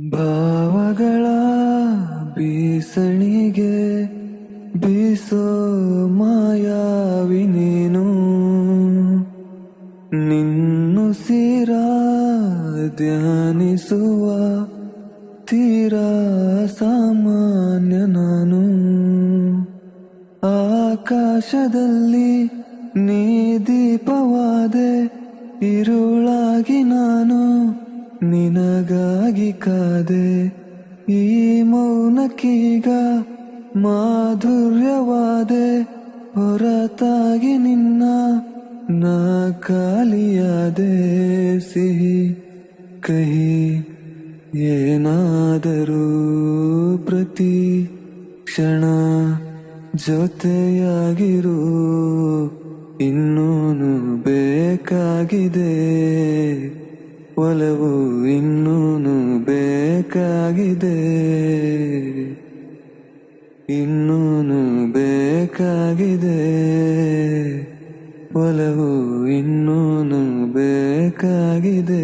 ಭಾವಗಳ ಬೀಸಣಿಗೆ ಬೀಸೋ ಮಾಯಾವಿನೇನು? ನಿನ್ನು ಧ್ಯಾನಿಸುವ ತೀರಾ ಸಾಮಾನ್ಯ ನಾನು. ಆಕಾಶದಲ್ಲಿ ನೀ ದೀಪವಾದೆ ಇರುಳಾಗಿ ನಾನು. ನಿನಗಾಗಿ ಕಾದೆ ಈ ಮೌನಕ್ಕೀಗ ಮಾಧುರ್ಯವಾದೆ ಹೊರತಾಗಿ ನಿನ್ನ ನಾ ಖಾಲಿಯಾದೆ ಸಿಹಿ ಕಹಿ ಏನಾದರೂ ಪ್ರತಿ ಕ್ಷಣ ಜೊತೆಯಾಗಿರು ಇನ್ನೂನು ಬೇಕಾಗಿದೆ. ಒಲವು ಇನ್ನೂನು ಬೇಕಾಗಿದೆ. ಇನ್ನೂನು ಬೇಕಾಗಿದೆ. ಒಲವು ಇನ್ನೂನು ಬೇಕಾಗಿದೆ.